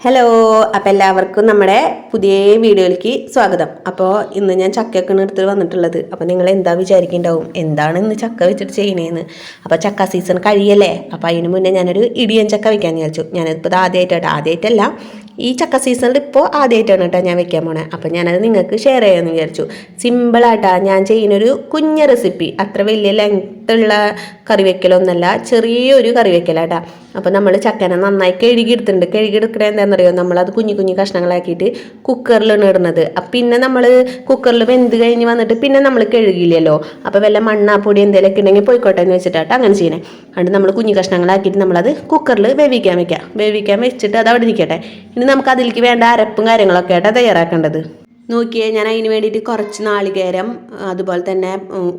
Hello അപ്പോൾ എല്ലാവർക്കും നമ്മുടെ പുതിയ വീഡിയോയിലേക്ക് സ്വാഗതം. അപ്പോൾ ഇന്ന് ഞാൻ ചക്കയൊക്കെ എടുത്തിട്ട് വന്നിട്ടുള്ളത്. അപ്പോൾ നിങ്ങൾ എന്താ വിചാരിക്കുന്നുണ്ടാവും? എന്താണ് ഇന്ന് ചക്ക വെച്ചിട്ട് ചെയ്യണേന്ന്? അപ്പോൾ ചക്ക സീസൺ കഴിയല്ലേ? അപ്പോൾ അതിന് മുന്നേ ഞാനൊരു ഇടിയൻ ചക്ക വയ്ക്കാൻ വിചാരിച്ചു. ഞാനിപ്പോൾ ആദ്യമായിട്ടാണ് ആദ്യമായിട്ടല്ല ഈ ചക്ക സീസണിൽ ഇപ്പോൾ ആദ്യമായിട്ടാണ് കേട്ടോ ഞാൻ വെക്കാൻ പോണേ. അപ്പോൾ ഞാനത് നിങ്ങൾക്ക് ഷെയർ ചെയ്യാമെന്ന് വിചാരിച്ചു. സിമ്പിളായിട്ടാണ് ഞാൻ ചെയ്യുന്നൊരു കുഞ്ഞ റെസിപ്പി അത്ര വലിയ ലെങ്ത് ഉള്ള കറി വെക്കലൊന്നല്ല ചെറിയൊരു കറി വെക്കലാട്ടാ അപ്പോൾ നമ്മൾ ചക്കനെ നന്നായി കഴുകിയെടുത്തിട്ടുണ്ട്. കഴുകിയെടുക്കണത് എന്താണെന്നറിയോ നമ്മളത് കുഞ്ഞു കുഞ്ഞു കഷ്ണങ്ങളാക്കിയിട്ട് കുക്കറിലാണ് ഇടുന്നത്. അപ്പം പിന്നെ നമ്മൾ കുക്കറിൽ വെന്ത് കഴിഞ്ഞ് വന്നിട്ട് പിന്നെ നമ്മൾ കഴുകിയില്ലല്ലോ. അപ്പോൾ വല്ല മണ്ണാപ്പൊടി എന്തെങ്കിലുമൊക്കെ ഉണ്ടെങ്കിൽ പോയിക്കോട്ടെ എന്ന് വെച്ചിട്ടാട്ടോ അങ്ങനെ ചെയ്യണേ. അതുകൊണ്ട് നമ്മൾ കുഞ്ഞു കഷ്ണങ്ങളാക്കിയിട്ട് നമ്മളത് കുക്കറിൽ വേവിക്കാൻ വെക്കാം. വേവിക്കാൻ വെച്ചിട്ട് അത് അവിടെ നിൽക്കട്ടെ ഇനി നമുക്ക് അതിലേക്ക് വേണ്ട അരപ്പും കാര്യങ്ങളൊക്കെ ആയിട്ടാണ് തയ്യാറാക്കേണ്ടത്. നോക്കിയേ ഞാൻ അതിന് വേണ്ടിയിട്ട് കുറച്ച് നാളികേരം അതുപോലെ തന്നെ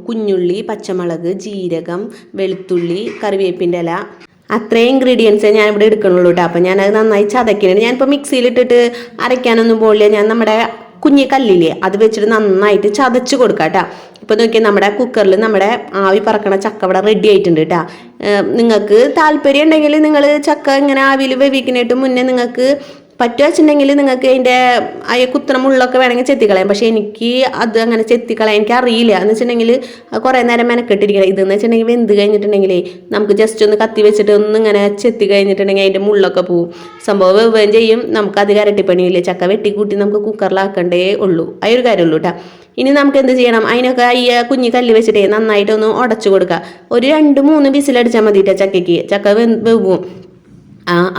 കുഞ്ഞുള്ളി പച്ചമുളക് ജീരകം വെളുത്തുള്ളി കറിവേപ്പിന്റെ ഇല അത്രയും ഇൻഗ്രീഡിയൻസേ ഞാൻ ഇവിടെ എടുക്കണുള്ളൂ കേട്ടോ അപ്പം ഞാനത് നന്നായി ചതയ്ക്കുന്നുണ്ട്. ഞാനിപ്പോൾ മിക്സിയിലിട്ടിട്ട് അരയ്ക്കാനൊന്നും പോകില്ല ഞാൻ നമ്മുടെ കുഞ്ഞി കല്ലില്ലേ അത് വെച്ചിട്ട് നന്നായിട്ട് ചതച്ച് കൊടുക്കാം കേട്ടോ ഇപ്പോൾ നോക്കിയാൽ നമ്മുടെ കുക്കറിൽ നമ്മുടെ ആവി പറക്കണ ചക്ക ഇവിടെ റെഡി ആയിട്ടുണ്ട് കേട്ടോ നിങ്ങൾക്ക് താല്പര്യം ഉണ്ടെങ്കിൽ നിങ്ങൾ ചക്ക ഇങ്ങനെ ആവിയിൽ വേവിക്കുന്നതിട്ട് മുന്നേ നിങ്ങൾക്ക് പറ്റുക വെച്ചിട്ടുണ്ടെങ്കിൽ നിങ്ങൾക്ക് അതിന്റെ അയ കുത്തണ മുള്ളൊക്കെ വേണമെങ്കിൽ ചെത്തിക്കളയാം. പക്ഷേ എനിക്ക് അത് അങ്ങനെ ചെത്തിക്കളയാൻ എനിക്ക് അറിയില്ല. എന്ന് വെച്ചിട്ടുണ്ടെങ്കിൽ കുറേ നേരം മെനക്കെട്ടിരിക്കണം. ഇതെന്ന് വെച്ചിട്ടുണ്ടെങ്കിൽ വെന്ത് കഴിഞ്ഞിട്ടുണ്ടെങ്കിൽ നമുക്ക് ജസ്റ്റ് ഒന്ന് കത്തി വെച്ചിട്ട് ഒന്ന് ഇങ്ങനെ ചെത്തി കഴിഞ്ഞിട്ടുണ്ടെങ്കിൽ അതിന്റെ മുള്ളൊക്കെ പോവും. സംഭവം വെവുകയും ചെയ്യും. നമുക്ക് അധികം കരട്ടിപ്പണിയില്ല ചക്ക വെട്ടിക്കൂട്ടി നമുക്ക് കുക്കറിലാക്കണ്ടേ ഉള്ളൂ. ആ ഒരു കാര്യമുള്ളൂ കേട്ടോ ഇനി നമുക്ക് എന്ത് ചെയ്യണം? അതിനൊക്കെ ഈ കുഞ്ഞി കല്ല് വെച്ചിട്ടേ നന്നായിട്ടൊന്ന് ഉടച്ചു കൊടുക്കുക ഒരു രണ്ട് മൂന്ന് വിസിലടിച്ചാൽ മതിയിട്ടാ ചക്കയ്ക്ക്. ചക്ക വെവും.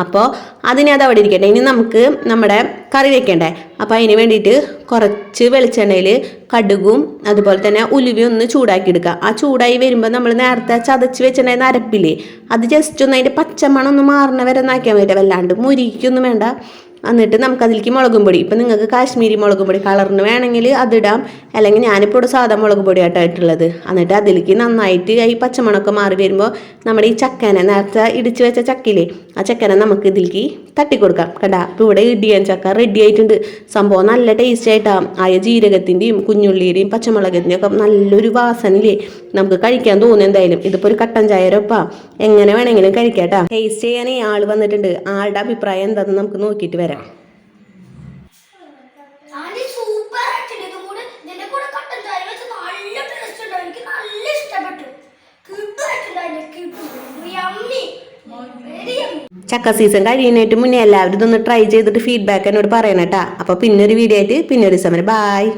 അപ്പോൾ അതിനെ അത് അവിടെ ഇരിക്കട്ടെ. ഇനി നമുക്ക് നമ്മുടെ കറി വെക്കണ്ടേ. അപ്പോൾ അതിന് വേണ്ടിയിട്ട് കുറച്ച് വെളിച്ചെണ്ണയിൽ കടുകും അതുപോലെ തന്നെ ഉലുവി ഒന്ന് ചൂടാക്കി എടുക്കുക ആ ചൂടായി വരുമ്പോൾ നമ്മൾ നേരത്തെ ചതച്ച് വെച്ചിട്ടുണ്ടായിരുന്ന അരപ്പില്ലേ അത് ജസ്റ്റ് ഒന്ന് അതിന്റെ പച്ചമണം ഒന്ന് മാറണ വരെ നാക്കിയാൽ മതി വല്ലാണ്ട് മുരിക്കൊന്നും വേണ്ട. എന്നിട്ട് നമുക്കതിലേക്ക് മുളകും പൊടി. ഇപ്പം നിങ്ങൾക്ക് കാശ്മീരി മുളകും പൊടി കളറിന് വേണമെങ്കിൽ അതിടാം അല്ലെങ്കിൽ ഞാനിപ്പോൾ ഇവിടെ സാധാ മുളക് പൊടി ഇട്ടുള്ളത് എന്നിട്ട് അതിലേക്ക് നന്നായിട്ട് ഈ പച്ചമണമൊക്കെ മാറി വരുമ്പോൾ നമ്മുടെ ഈ ചക്കനെ നേരത്തെ ഇടിച്ച് വെച്ച ചക്കയില്ലേ ആ ചക്കനെ നമുക്ക് ഇതിലേക്ക് തട്ടിക്കൊടുക്കാം. കണ്ട? അപ്പോൾ ഇവിടെ ഇടിയാൻ ചക്ക റെഡി ആയിട്ടുണ്ട്. സംഭവം നല്ല ടേസ്റ്റ് ആയിട്ടാണ് ആയ ജീരകത്തിന്റെയും കുഞ്ഞുള്ളിയുടെയും പച്ചമുളകത്തിന്റെയും ഒക്കെ നല്ലൊരു വാസനയില്ലേ? നമുക്ക് കഴിക്കാൻ തോന്നും എന്തായാലും. ഇതിപ്പോൾ ഒരു കട്ടൻ ചായരൊപ്പാ എങ്ങനെ വേണമെങ്കിലും കഴിക്കാട്ടാ ടേസ്റ്റ് ചെയ്യാൻ ഈ ആൾ വന്നിട്ടുണ്ട്. ആളുടെ അഭിപ്രായം എന്താണെന്ന് നമുക്ക് നോക്കിയിട്ട് വരാം. വെരി. ചക്ക സീസൺ കഴിയുന്നതിന് മുന്നേ എല്ലാവരും ഇതൊന്ന് ട്രൈ ചെയ്തിട്ട് ഫീഡ്ബാക്ക് എന്നോട് പറയണം കേട്ടാ. അപ്പോൾ പിന്നെ ഒരു വീഡിയോ ആയിട്ട് പിന്നൊരു ഒരു സമരം ബായ്